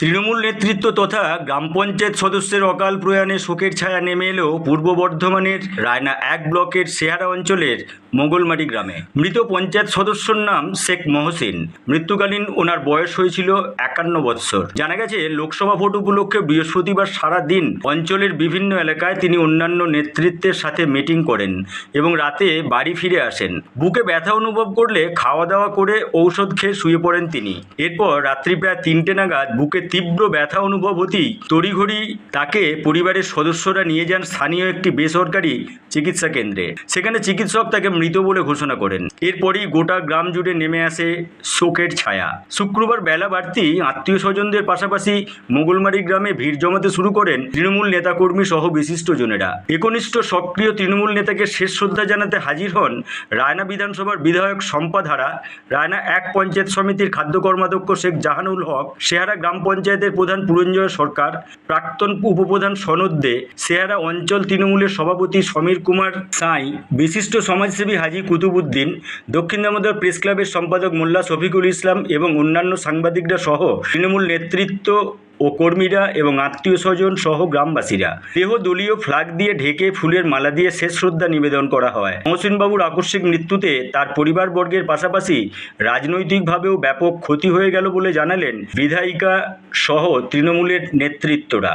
তৃণমূল নেতৃত্ব তথা গ্রাম পঞ্চায়েত সদস্যের অকাল প্রয়াণে শোকের ছায়া নেমে এলো পূর্ব বর্ধমানের রায়না এক ব্লকের সেহারা অঞ্চলের মোগলমারি গ্রামে। মৃত পঞ্চায়েত সদস্যর নাম শেখ মহসিন। মৃত্যুকালীন ওনার বয়স হয়েছিল একান্ন বৎসর। জানা গেছে, লোকসভা ভোট উপলক্ষে বৃহস্পতিবার সারা দিন অঞ্চলের বিভিন্ন এলাকায় তিনি অন্যান্য নেতৃত্বের সাথে মিটিং করেন এবং রাতে বাড়ি ফিরে আসেন। বুকে ব্যথা অনুভব করলে খাওয়া দাওয়া করে ঔষধ খেয়ে শুয়ে পড়েন তিনি। এরপর রাত্রি প্রায় তিনটে নাগাদ বুকে তীব্র ব্যথা অনুভব হতেই তড়িঘড়ি তাকে পরিবারের সদস্যরা নিয়ে যান স্থানীয় একটি বেসরকারি চিকিৎসা কেন্দ্রে। সেখানে চিকিৎসক তাকে মৃত বলে ঘোষণা করেন। এরপরই গোটা গ্রাম জুড়ে নেমে আসে শোকের ছায়া। শুক্রবার বেলা বাড়তি আত্মীয় স্বজনদের পাশাপাশি মোগলমারি গ্রামে ভিড় জমাতে শুরু করেন তৃণমূল নেতাকর্মী সহ বিশিষ্টজনেরা। একনিষ্ঠ সক্রিয় তৃণমূল নেতাকে শেষ শ্রদ্ধা জানাতে হাজির হন রায়না বিধানসভার বিধায়ক সম্পাধারা রায়না এক পঞ্চায়েত সমিতির খাদ্য কর্মাধ্যক্ষ শেখ জাহানুল হক সেহারা গ্রাম পঞ্চায়েতের প্রধান পুরঞ্জয় সরকার, প্রাক্তন উপপ্রধান সনদ দে সেহারা অঞ্চল তৃণমূলের সভাপতি সমীর কুমার সাঁই, বিশিষ্ট সমাজসেবী হাজি কুতুবুদ্দিন দক্ষিণ দামোদর প্রেস ক্লাবের সম্পাদক মোল্লা শফিকুল ইসলাম এবং অন্যান্য সাংবাদিকরা সহ তৃণমূল নেতৃত্ব ও কর্মীরা এবং আত্মীয় স্বজন সহ গ্রামবাসীরা। দেহ দলীয় ফ্লাগ দিয়ে ঢেকে ফুলের মালা দিয়ে শেষ শ্রদ্ধা নিবেদন করা হয়। মহসিনবাবুর আকস্মিক মৃত্যুতে তার পরিবারবর্গের পাশাপাশি রাজনৈতিকভাবেও ব্যাপক ক্ষতি হয়ে গেল বলে জানালেন বিধায়িকা সহ তৃণমূলের নেতৃত্বরা।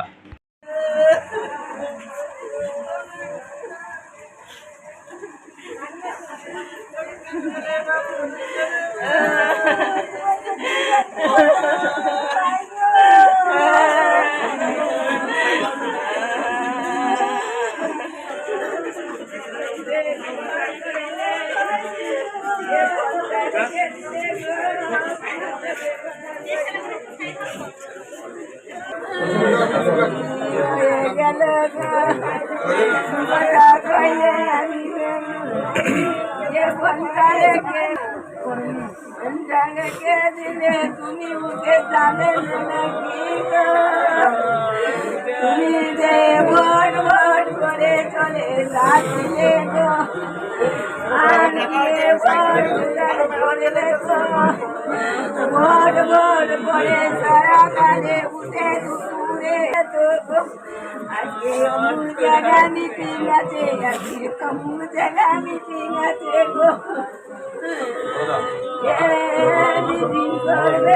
দিলে তুমি উঠে যাবে নাকি গো? তুমি যে ভোট ভোট করে চলে যাচ্ছিলে গো আর কে ভোট করলে গো ভোট ভোট করে সারা কালে উঠে দুপুরে আজকে অমুক জায়গা মিটিং আছে আজকে অমুক জায়গা মিটিং আছে গো মিটিং করবে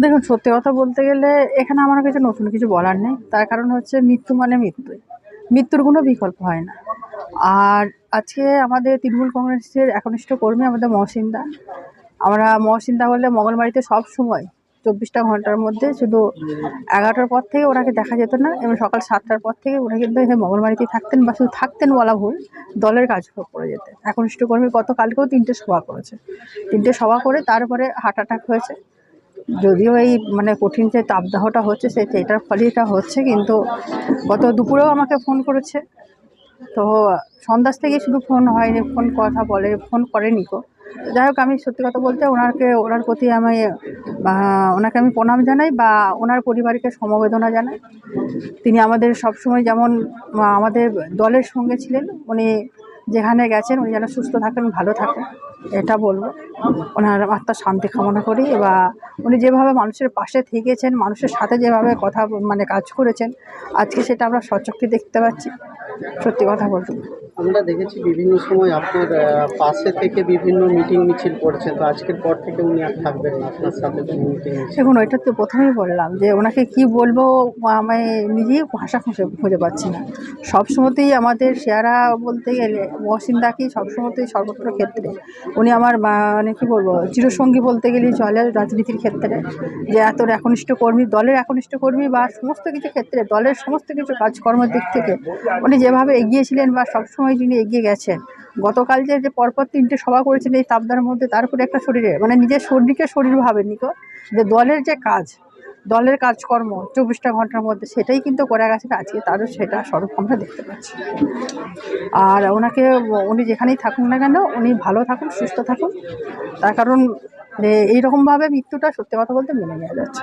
দেখুন, সত্যি কথা বলতে গেলে এখানে আমার কিছু নতুন কিছু বলার নেই। তার কারণ হচ্ছে মৃত্যু মানে মৃত্যুই। মৃত্যুর কোনো বিকল্প হয় না। আর আজকে আমাদের তৃণমূল কংগ্রেসের একনিষ্ঠ কর্মী আমাদের মহসিনদা। আমরা মহসিনদা বললে মঙ্গলবাড়িতে সব সময় চব্বিশটা ঘণ্টার মধ্যে শুধু এগারোটার পর থেকে ওনাকে দেখা যেত না, এবং সকাল সাতটার পর থেকে উনি কিন্তু এখানে মঙ্গলবাড়িতেই থাকতেন বা শুধু থাকতেন বলা ভুল, দলের কাজ করে যেতেন একনিষ্ঠ কর্মী গতকালকেও তিনটে সভা করেছে। তিনটে সভা করে তারপরে হার্ট অ্যাটাক হয়েছে। যদিও এই মানে কঠিন যে তাপদাহটা হচ্ছে সে এটার ফলে এটা হচ্ছে, কিন্তু গত দুপুরেও আমাকে ফোন করেছে। তো সন্ধ্যাস থেকে শুধু ফোন হয়নি, ফোন কথা বলে, ফোন করেনি কো যাই হোক আমি সত্যি কথা বলতে ওনাকে, ওনার প্রতি আমি ওনাকে আমি প্রণাম জানাই বা ওনার পরিবারকে সমবেদনা জানাই। তিনি আমাদের সবসময় যেমন আমাদের দলের সঙ্গে ছিলেন, উনি যেখানে গেছেন, উনি যেন সুস্থ থাকেন, ভালো থাকেন, এটা বলব। ওনার আত্মার শান্তি কামনা করি বা উনি যেভাবে মানুষের পাশে থেকেছেন, মানুষের সাথে যেভাবে কথা মানে কাজ করেছেন, আজকে সেটা আমরা সচক্ষে দেখতে পাচ্ছি। সত্যি কথা বলতে। আমরা দেখেছি বিভিন্ন সময় আপনার পাশে থেকে বিভিন্ন মিটিং মিছিল করছেন, তো আজকের পর থেকে উনি আর থাকবেন আপনার সাথে দেখুন, ওইটা তো প্রথমেই বললাম যে ওনাকে কি বলব আমি নিজেই ভাষা খুঁজে খুঁজে পাচ্ছি না। সবসময়তেই আমাদের শেয়ারা বলতে গেলে মহসিনদাকেই সবসময়তেই সর্বত্র ক্ষেত্রে। উনি আমার মানে কী বলব, চিরসঙ্গী বলতে গেলেই চলে রাজনীতির ক্ষেত্রে, যে এত একনিষ্ঠ কর্মী, দলের একনিষ্ঠ কর্মী বা সমস্ত কিছু ক্ষেত্রে, দলের সমস্ত কিছু কাজকর্মের দিক থেকে উনি যেভাবে এগিয়েছিলেন বা সবসময় যিনি এগিয়ে গেছেন, গতকাল যে যে পরপর তিনটে সভা করেছেন এই তাপদার মধ্যে তারপরে একটা শরীরে মানে নিজের শরীরকে শরীর ভাবেনি তো যে দলের যে কাজ, দলের কাজকর্ম চব্বিশটা ঘণ্টার মধ্যে, সেটাই কিন্তু করে গেছে আজকে তারও সেটা স্বরূপ আমরা দেখতে পাচ্ছি। আর ওনাকে, উনি যেখানেই থাকুন না কেন, উনি ভালো থাকুন, সুস্থ থাকুন। তার কারণ এইরকমভাবে মৃত্যুটা সত্যি কথা বলতে মেনে নেওয়া যাচ্ছে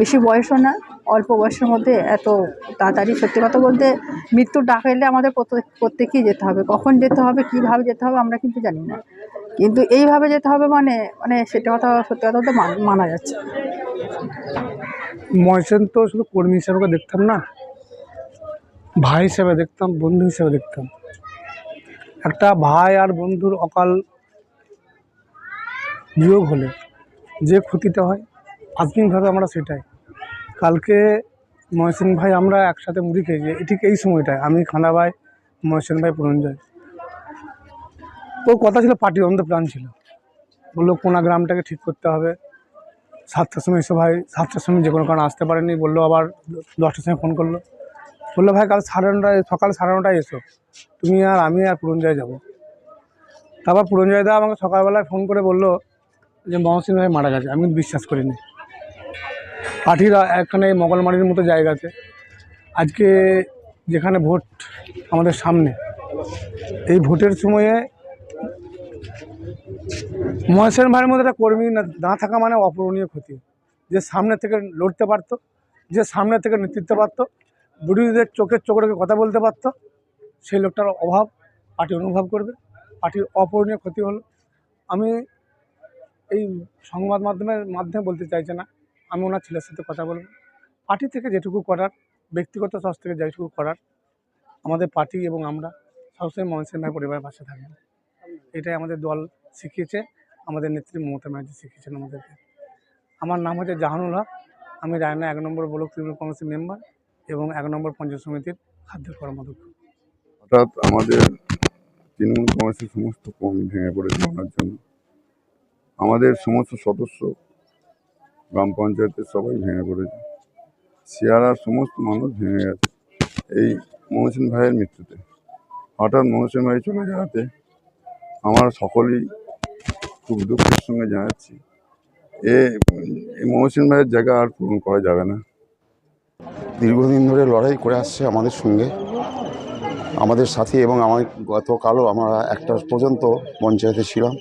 বেশি বয়সও না অল্প বয়সের মধ্যে এত তাড়াতাড়ি সত্যি কথা বলতে মৃত্যুর ডাক এলে আমাদের প্রত্যেক প্রত্যেকেই যেতে হবে। কখন যেতে হবে, কীভাবে যেতে হবে আমরা কিন্তু জানি না। কিন্তু এইভাবে যেতে হবে মানে মানে সেটা কথা সত্যি কথা বলতে মান- যাচ্ছে। ময়সেন তো শুধু কর্মী হিসাবে দেখতাম না, ভাই হিসেবে দেখতাম, বন্ধু হিসেবে দেখতাম। একটা ভাই আর বন্ধুর অকাল বিয়োগ হলে যে ক্ষতিটা হয় প্রাথমিকভাবে আমরা সেটাই। কালকে মহসিন ভাই, আমরা একসাথে মুড়ি খেয়েছি ঠিক এই সময়টায় আমি খানা ভাই, মহসিন ভাই পুরঞ্জয় ওর কথা ছিল পার্টি অন্ধ প্ল্যান ছিল। বলল, কোনা গ্রামটাকে ঠিক করতে হবে। সাতটার সময় এসো ভাই, সাতটার সময় যে কোনো কারণে আসতে পারেনি। বলল, আবার দশটার সময় ফোন করল। বলল, ভাই, কাল সাড়ে নটায়, সকাল সাড়ে নটায় এসো। তুমি আর আমি আর পুরঞ্জয় যাব। তারপর পুরঞ্জয় দা আমাকে সকালবেলায় ফোন করে বলল যে, মহসিন ভাই মারা গেছে। আমি বিশ্বাস করিনি। পার্টির এখানে মগলমারির মতো জায়গাতে আজকে যেখানে ভোট আমাদের সামনে, এই ভোটের সময়ে মহেশের ভাইয়ের মধ্যে একটা কর্মী না না থাকা মানে অপূরণীয় ক্ষতি। যে সামনে থেকে লড়তে পারতো, যে সামনে থেকে নেতৃত্ব পারতো বিরোধীদের চোখের চোখ রেখে কথা বলতে পারতো, সেই লোকটার অভাব পার্টি অনুভব করবে। পার্টির অপূরণীয় ক্ষতি হলো। আমি এই সংবাদ মাধ্যমের মাধ্যমে বলতে চাইছি না আমি ওনার ছেলের সাথে কথা বলব। পার্টি থেকে যেটুকু করার, ব্যক্তিগত সস থেকে যেটুকু করার, আমাদের পার্টি এবং আমরা সবসময় মহেশের ভাই পরিবারের পাশে থাকব। এটাই আমাদের দল শিখিয়েছে, আমাদের নেত্রী মমতা ব্যানার্জি শিখিয়েছেন আমাদেরকে। আমার নাম হচ্ছে জাহানুল হক, আমি রায়না এক নম্বর ব্লক তৃণমূল কংগ্রেসের মেম্বার এবং এক নম্বর পঞ্চায়েত সমিতির খাদ্য কর্মাধ্যক্ষ। অর্থাৎ আমাদের তৃণমূল কংগ্রেসের সমস্ত কর্মী ভেঙে পড়েছে ওনার জন্য আমাদের সমস্ত সদস্য গ্রাম পঞ্চায়েতের সবাই ভেঙে পড়েছে। সিয়ারার সমস্ত মানুষ ভেঙে গেছে এই মহসিন ভাইয়ের মৃত্যুতে। হঠাৎ মহসিন ভাই চলে যাওয়াতে আমার সকলেই খুব দুঃখের সঙ্গে জানাচ্ছি। এ, এই মহসিন ভাইয়ের জায়গা আর পূরণ করা যাবে না। দীর্ঘদিন ধরে লড়াই করে আসছে আমাদের সঙ্গে। আমাদের সাথে এবং আমার গতকালও আমরা একটা পর্যন্ত পঞ্চায়েতে ছিলাম।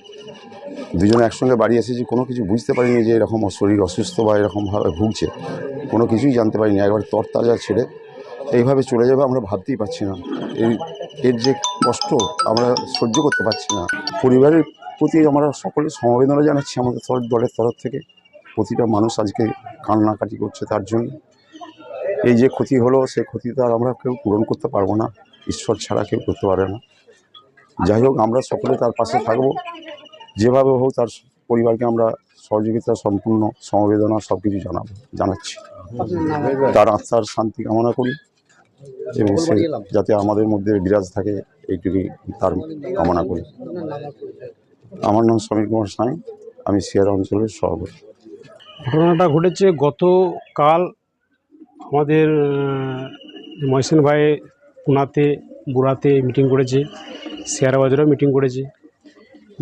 দুজনে একসঙ্গে বাড়ি এসেছি, কোনো কিছু বুঝতে পারিনি যে এরকম শরীর অসুস্থ বা এরকমভাবে ভুগছে। কোনো কিছুই জানতে পারিনি, একবার তরতাজা ছেড়ে এইভাবে চলে যাবে আমরা ভাবতেই পারছি না। এই, এর যে কষ্ট আমরা সহ্য করতে পারছি না। পরিবারের প্রতি আমরা সকলে সমবেদনা জানাচ্ছি আমাদের তরফ দলের তরফ থেকে। প্রতিটা মানুষ আজকে কান্নাকাটি করছে তার জন্য। এই যে ক্ষতি হলো সেই ক্ষতি তো আর আমরা কেউ পূরণ করতে পারব না। ঈশ্বর ছাড়া কেউ করতে পারে না। যাই হোক, আমরা সকলে তার পাশে থাকব। যেভাবে হোক, তার পরিবারকে আমরা সহযোগিতা, সম্পূর্ণ সমবেদনা সব কিছু জানাব, জানাচ্ছি। তার আত্মার শান্তি কামনা করি এবং সে যাতে আমাদের মধ্যে বিরাজ থাকে, এইটুকুই তার কামনা করি। আমার নাম সমীর কুমার সাঁই, আমি সিয়ারা অঞ্চলের সভাপতি। ঘটনাটা ঘটেছে গতকাল আমাদের মহসিন ভাই পুনাতে বুড়াতে মিটিং করেছে শেয়ারা বাজারেও মিটিং করেছে।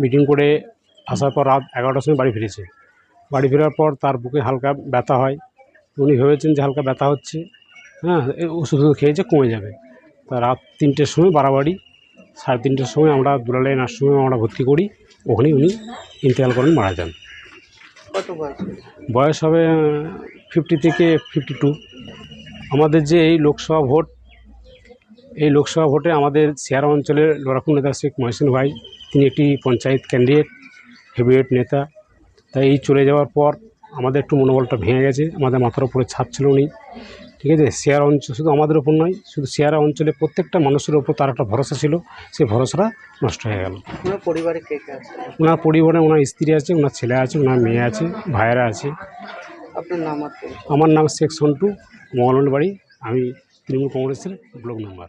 মিটিং করে আসার পর রাত এগারোটার সময় বাড়ি ফিরেছে। বাড়ি ফেরার পর তার বুকে হালকা ব্যথা হয়। উনি ভেবেছেন যে হালকা ব্যথা হচ্ছে। হ্যাঁ ওষুধ খেয়েছে কমে যাবে। তা রাত তিনটের সময় বাড়াবাড়ি। সাড়ে তিনটের সময় আমরা দুলালে নার্সিংহোমে আমরা ভর্তি করি। ওখানেই উনি ইন্তেকাল করেন মারা যান। কত বয়স? বয়স হবে ফিফটি থেকে ফিফটি টু আমাদের যে এই লোকসভা ভোট এই লোকসভা ভোটে আমাদের সিয়ারা অঞ্চলের লড়াকু নেতা শেখ মহসিন ভাই তিনি একটি পঞ্চায়েত ক্যান্ডিডেট হেভিওয়েট নেতা। তাই এই চলে যাওয়ার পর আমাদের একটু মনোবলটা ভেঙে গেছে আমাদের মাথার উপরে ছাপ ছিল উনি। ঠিক আছে শেয়ার অঞ্চল শুধু আমাদের ওপর নয় শুধু শেয়ারা অঞ্চলে প্রত্যেকটা মানুষের ওপর তার একটা ভরসা ছিল সেই ভরসাটা নষ্ট হয়ে গেল। ওনার পরিবারে কে কে আছে? ওনার পরিবারে ওনার স্ত্রী আছে ওনার ছেলে আছে ওনার মেয়ে আছে ভাইয়েরা আছে। আপনার নাম আমার নাম শেখ সন্টু মঙ্গলবাড়ি বাড়ি আমি তৃণমূল কংগ্রেসের ব্লক মেম্বার